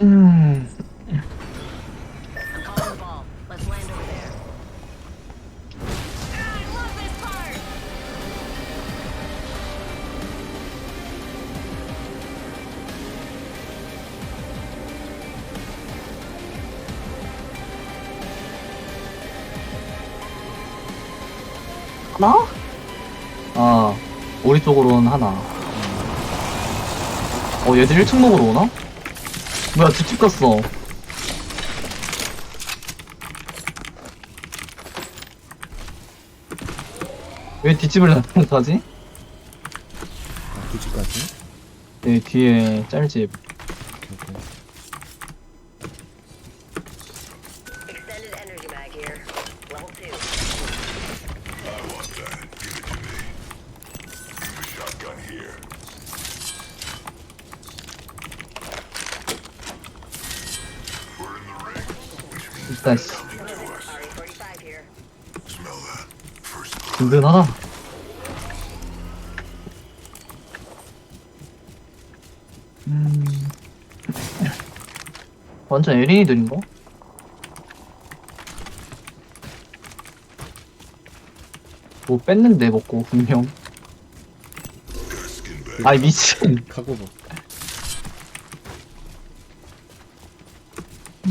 음! 하나? 아, 우리 쪽으로는 하나. 어, 얘들 1층 먹으러 오나? 뭐야, 뒷집 갔어. 왜 뒷집을 가지? 아, 뒤집까지? 네, 뒤에 짤집. 든든하다. 음. 완전 LA들인가? 뭐 뺐는데 먹고 분명 아이 미친 카고 봐.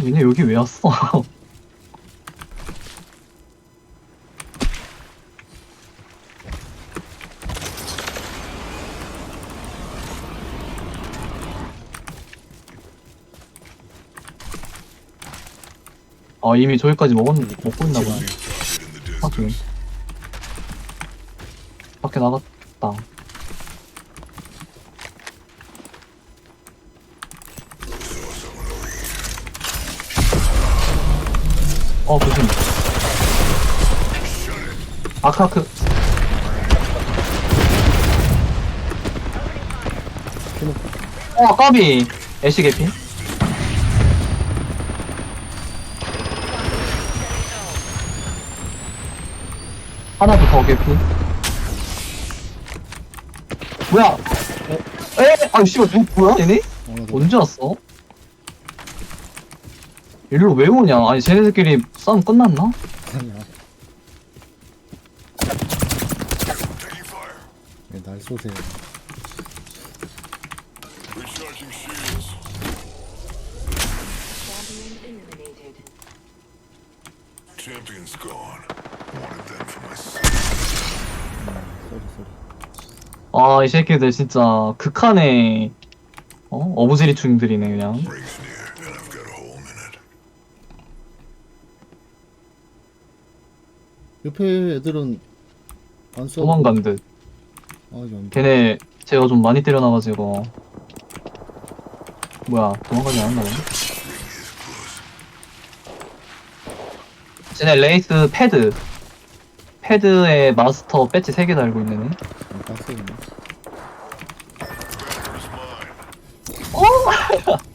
얘네 여기 왜 왔어 아 이미 저기까지 먹었, 먹고 있나 보네. 하긴 밖에 나갔다. 어 조심. 아크아크. 어 까비. 애쉬 개피 하나도 더 개피 뭐야 어? 에? 아니 씨발 누 뭐야 얘네? 언제 왔어? 일로 왜 오냐? 아니 쟤네들끼리 싸움 끝났나? 아니야. 네, 날 쏘세요. Champion's gone. 아 이 새끼들 진짜 극한의 어? 어부지리충들이네 그냥. 옆에 애들은 안 쏘고. 도망간 듯 아, 연. 걔네 제가 좀 많이 때려놔가지고 뭐야 도망가지 않았나 보네 쟤네 레이스 패드 패드에 마스터 배지 3개 달고 있는 애 빡세네. Where's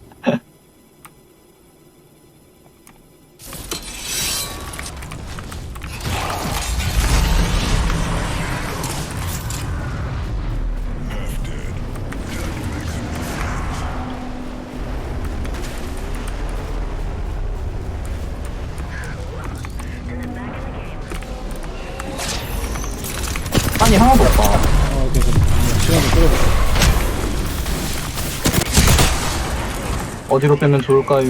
어디로 빼면 좋을까요?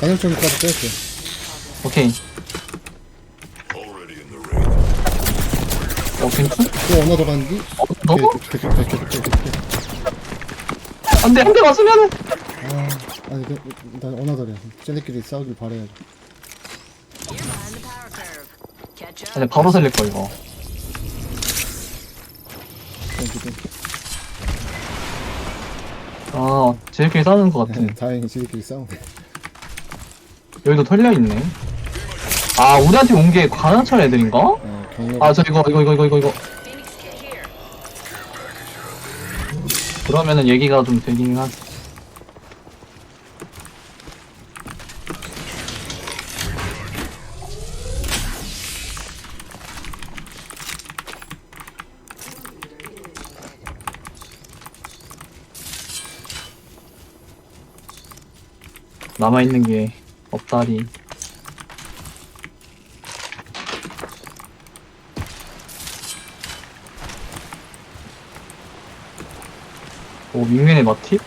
간헐점까지 뺄게. 오케이. 어 괜찮? 또더 간디? 어, 너무? 오케이, 오케이, 오케이, 오케이, 오케이, 오케이. 안돼 한 대 맞으면은 아, 아니, 그, 나 어나더래. 쟤네끼리 싸우길 바래야지. 아니 바로 살릴 거 이거 땡큐, 땡큐. 아 쟤네끼리 싸우는 거 같아 다행히 지들끼리 싸우네. 여기도 털려 있네 아 우리한테 온 게 관아철 애들인가? 어, 경로. 아저 이거 이거 이거 이거 이거 이거 Phoenix kit here. 그러면은 얘기가 좀 되긴 하지 남아있는 게 없다리. 오, 윙맨의 마팁?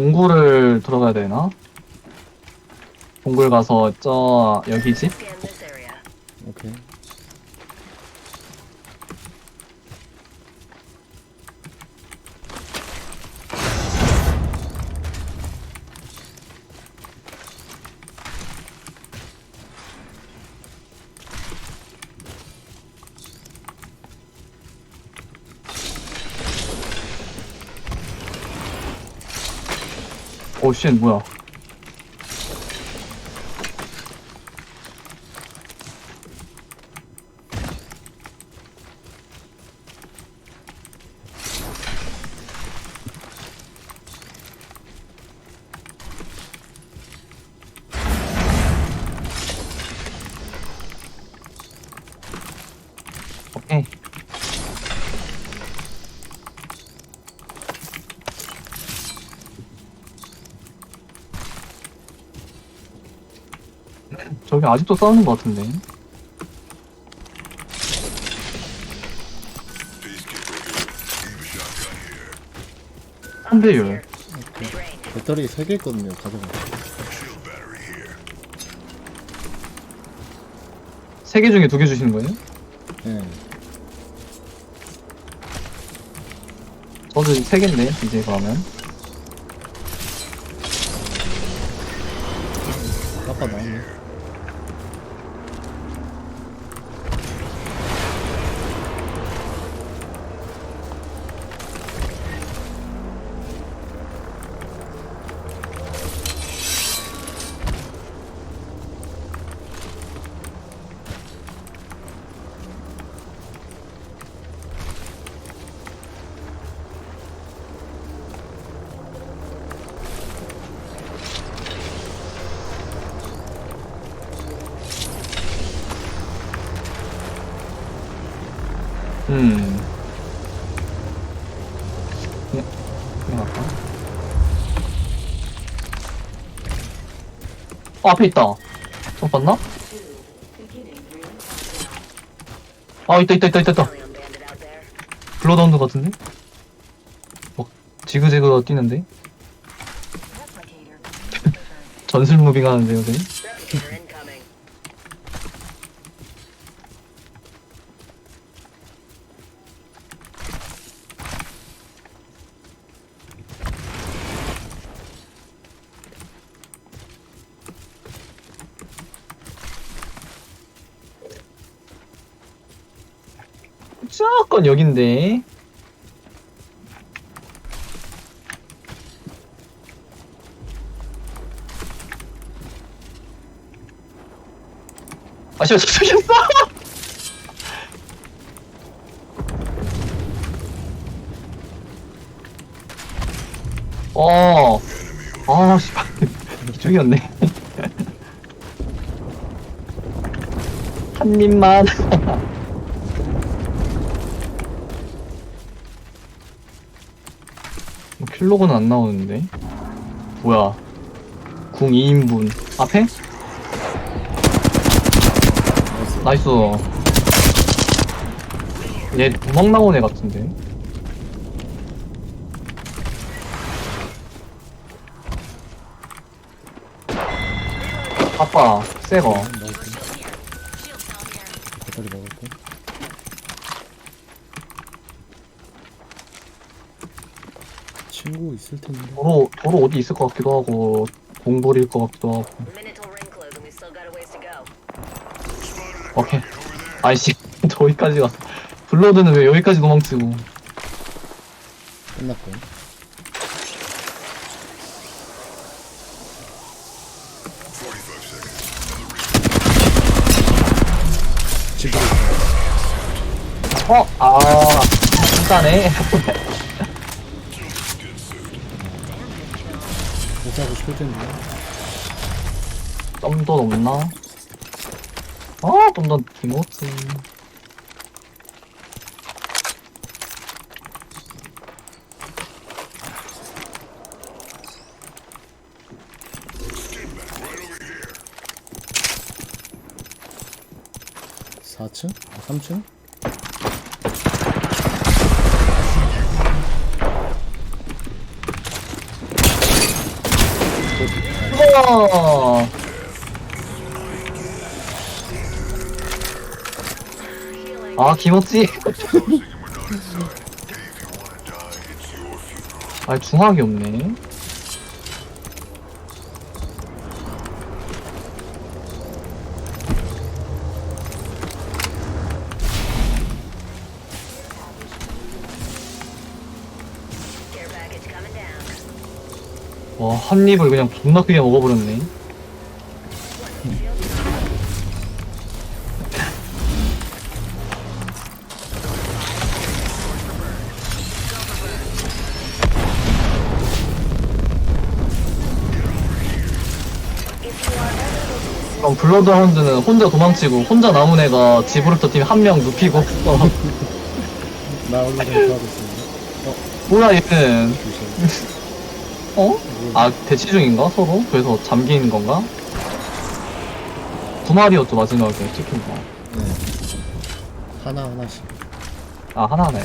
동굴을 들어가야 되나? 동굴 가서 저 여기 집? 쉣, 뭐야. 아직도 싸우는 것 같은데. Officer 3배율. here. Mid-range. 배터리 3개 있거든요. 가져가. Shield battery here. 3개 중에 2개 주시는 거예요? 예. 저도 3개인데, 이제 그러면. 아까 나왔네. 음. 그냥, 할까? 어, 앞에 있다. 저 봤나? 아, 있다, 있다, 있다, 있다, 있다. 블러다운드 같은데? 막, 지그재그 뛰는데? 전술 무빙 하는데요, 네? 무조건 여긴데. 아, 씨발, 잡혔어! 어, 아, 씨발. 이쪽이었네. 한 입만. 뭐 킬로그는 안 나오는데? 뭐야? 궁 2인분. 앞에? 나이스. 얘 구멍 나온 애 같은데? 아빠 새거 먹을게. Shield cell here. 배터리 먹을게. 친구 있을 텐데. 도로 도로 어디 있을 것 같기도 하고 동굴일 것 같기도 하고. 오케이 아이씨 저기까지 갔어 블러드는 왜 여기까지 도망치고. 집으로. 어? 아, 진짜네. 좀더 넘나? 아, 좀더 김호지. 사층 아 3층? 우와! 아, 김호지. 아, 중학이 없네. 와, 한 입을 그냥 존나 크게 먹어버렸네. 그럼 블러드 하운드는 혼자 도망치고 혼자 남은 애가 지브롤터 팀 한 명 눕히고 어, 나 얼마 전에 도와줬었는데 뭐야 얘는 조심. 어? 아 대치 중인가 서로? 그래서 잠긴 건가? 두 마리였죠 마지막에 찍힌 거. 네. 하나 하나씩. 아 하나네.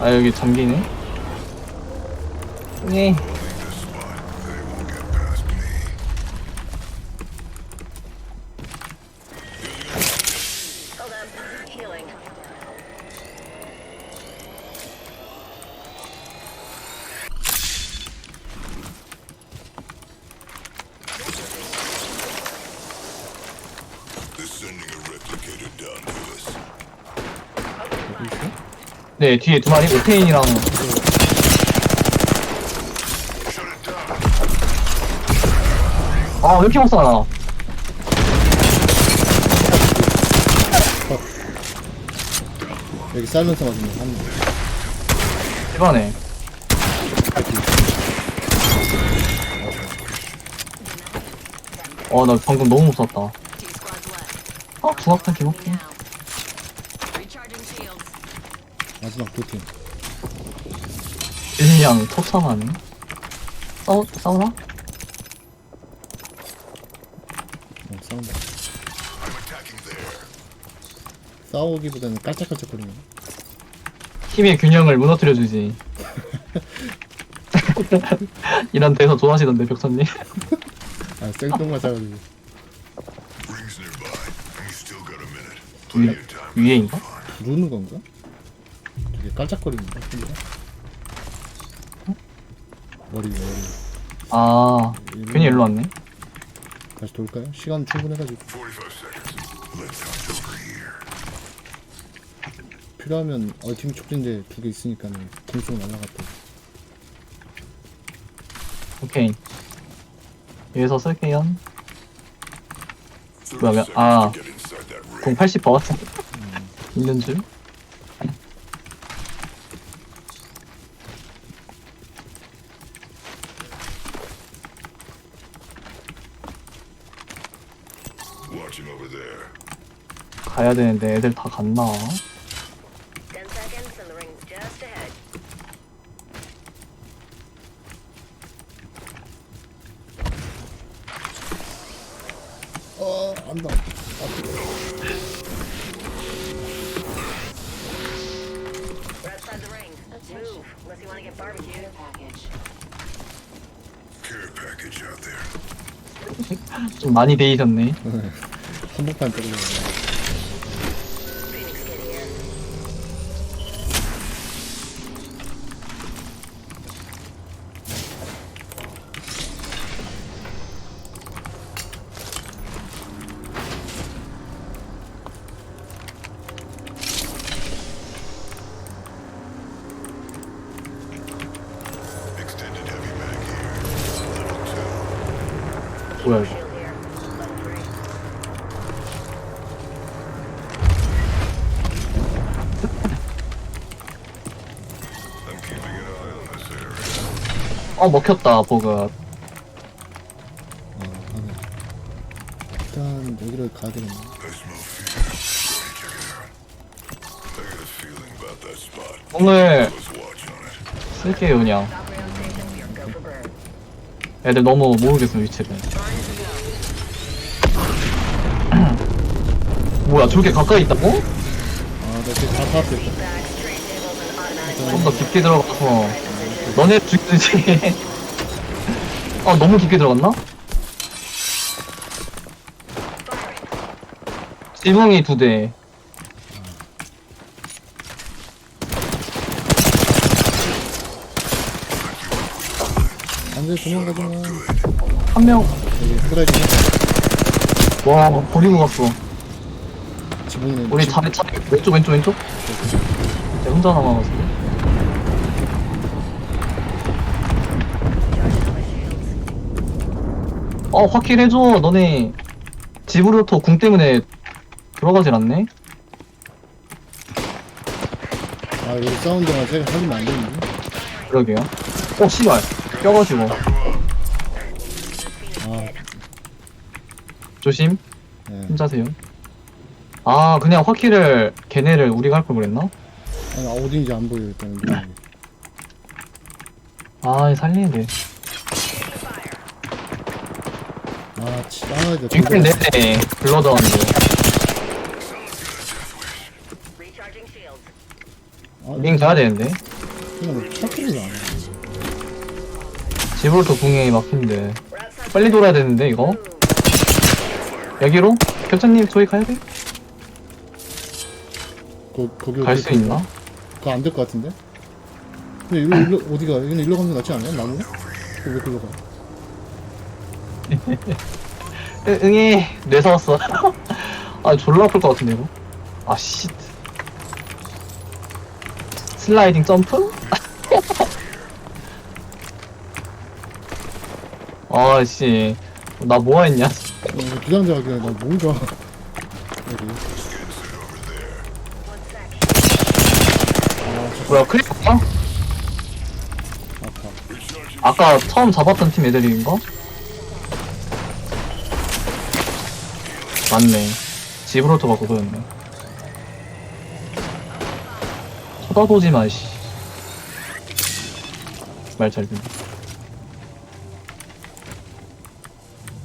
아 여기 잠기네. 네. 네 뒤에 두 마리 오페인이랑. 아 왜 이렇게 못 살아? 여기 사이런서 맞으면 한 명. 집안에. 어나 방금 너무 무섭다. 아 중학생 김옥기. Now. Recharging shields. 마지막 두 팀. 일량 톱사하네 싸우 싸우나? 어, 싸운다. There. 싸우기보다는 깔짝깔짝거리네. 팀의 균형을 무너뜨려 주지. 이런 대사 좋아하시던데 벽선님. 아, 생뚱맞아가지고. Rings nearby. You still got a minute. 위, Plenty of time. 위에인가? 부르는 건가? 되게 깔짝거리는데, 소리가? 머리, 머리. 아 괜히 일로 왔네. 다시 돌까요? 시간 충분해가지고. 45 seconds. Let's hunt over here. 필요하면 얼팀 촉진제 두 개 있으니까는 궁속 날라갔다. 오케이. 여기서 쓸게요. 30 뭐야, seconds 아. 공 80 버왔어. 있는 줄. 가야 되는데 애들 다 갔나? Ten seconds and the ring's just ahead. 어, 안다. We're outside the ring. Move, unless you want to get barbecued. Package. Care package out there. 좀 많이 데이셨네. 한복판 때리는 어 먹혔다 버그 어 하네 일단 여기를 가야 되겠네 I smell fear. I got a feeling about that spot. 오늘 Let's watch on it. 쓸게요 그냥. 애들 너무 모르겠어 위치를 뭐야 저렇게 가까이 있다고? 아 나 지금 다 automatic 좀더 깊게 들어가서 너네 죽든지 아 너무 깊게 들어갔나? 지붕이 두 대. 안돼 도망가지 마. 한 명. 여기 후라이딩 와 버리고 갔어. 지붕에 우리 차례 차례 왼쪽 왼쪽 왼쪽? 내 혼자 남아가지고 어 확킬 해줘. 너네 집으로부터 궁 때문에 들어가질 않네. 아 여기 사운드가 제가 살리면 안 되는데 그러게요. 어 씨발. 껴가지고. 아. 조심. 네. 혼자세요. 아 그냥 확킬을 걔네를 우리가 할 걸 그랬나? 아니 어딘지 안 보여 일단은 아 살리는데 아 이제 링크 내내 블러드하는데 Recharging shields. 아, 링 가야 되는데 그냥 차트를 안 해. 집으로부터 궁에 막힌데 We're outside. 빨리 돌아야 되는데 이거 여기로? 교장님 저희 가야 돼? 거, 거기 갈 수 있나? 그거 안 될 것 같은데? 근데 일로, 일로 어디가? 여기는 일로 게 낫지 않냐? 나무는? 왜 글로 가? 응, 응애 뇌 사왔어 아 졸라 아플 것 같은데 이거 아씨 슬라이딩 점프? 아씨 나 뭐했냐 어, 부장자 하기에 나 좋아. 여기. 뭐야 크리퍼가? 아파. 아까 처음 잡았던 팀 애들인가? 맞네 집으로부터 갖고 그랬네 쳐다보지 마, 씨. 말 잘 듣네.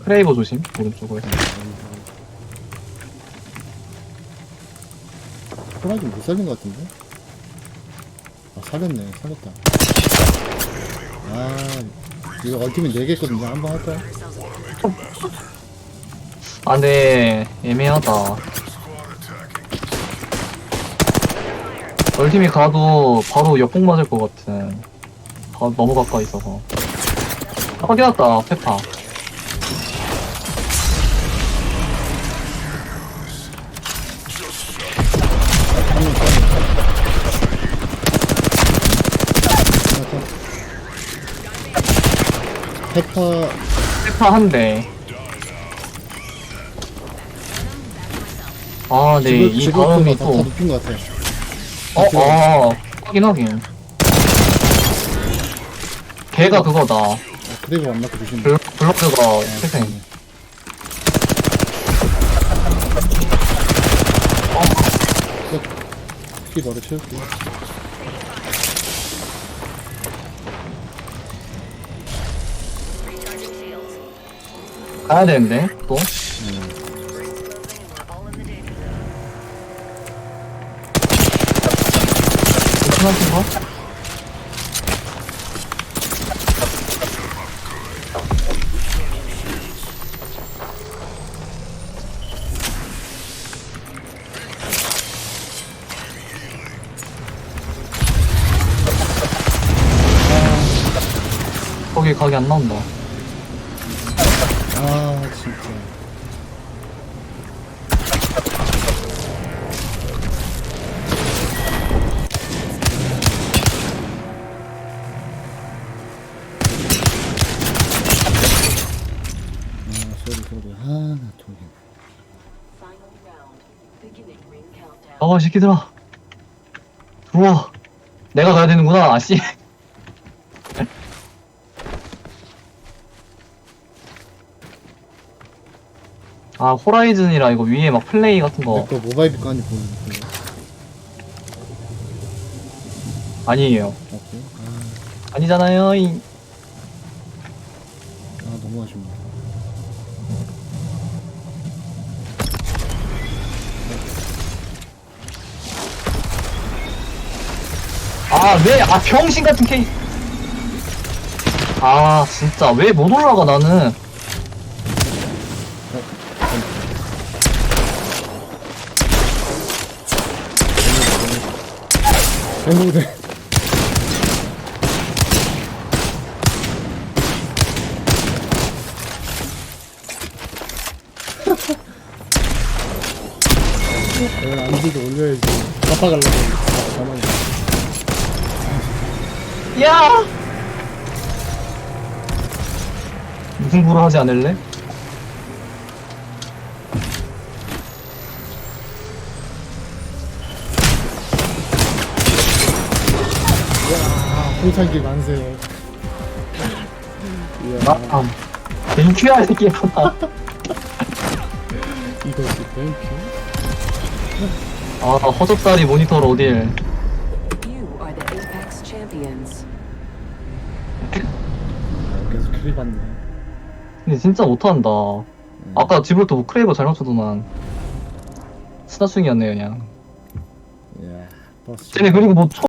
크레이버 조심, 오른쪽으로. 호랑이 못 살린 것 같은데? 아, 살렸네. 살렸다. 아, 이거 얼티밋 4개 있거든요. 한번 할까요? 아, 네, 애매하다. 얼팀이 가도 바로 역공 맞을 것 같은. 아, 너무 가까이 있어서. 아, 깨웠다, 페파. 페파, 페파 한 대. 아, 네, 지금, 이 지금 다음이 다, 다 또. 눕힌 것 같아. 어, 아, 확인, 확인. 걔가 그거다. 아, 그래도 안 맞고 조심. 블, 블록드가 태생. 피 바로 채울게. 가야 되는데, 또. Closing 괜찮은 거? 거기 각이 안 나온다. 어, 새끼들아. 들어와. 내가 가야 되는구나, 아씨. 아, 호라이즌이라 이거 위에 막 플레이 같은 거. 그 모바일 빛깔이 보는 거. 아니에요. 아, 그래요? 아, 아니잖아요. 이... 아, 왜, 아, 병신 같은 케이. 아, 진짜, 왜 못 올라가, 나는. 내가 안지도 올려야지. 갚아가려고. 아, 가만히. 야! 무슨 부를 하지 않을래? 아, 불탄기 만세. 이야, 나, 아, 뱅큐야, 이 새끼야. 이것이 뱅큐? 아, 허접다리 모니터로 어딜. You are the Apex champions. 캐리 받네. 근데 진짜 못한다. 아까 지브로토 뭐 크레이버 잘 맞춰도만. 스나충이었네, 그냥. 이야, 버스. 쟤네 그리고 뭐, 초,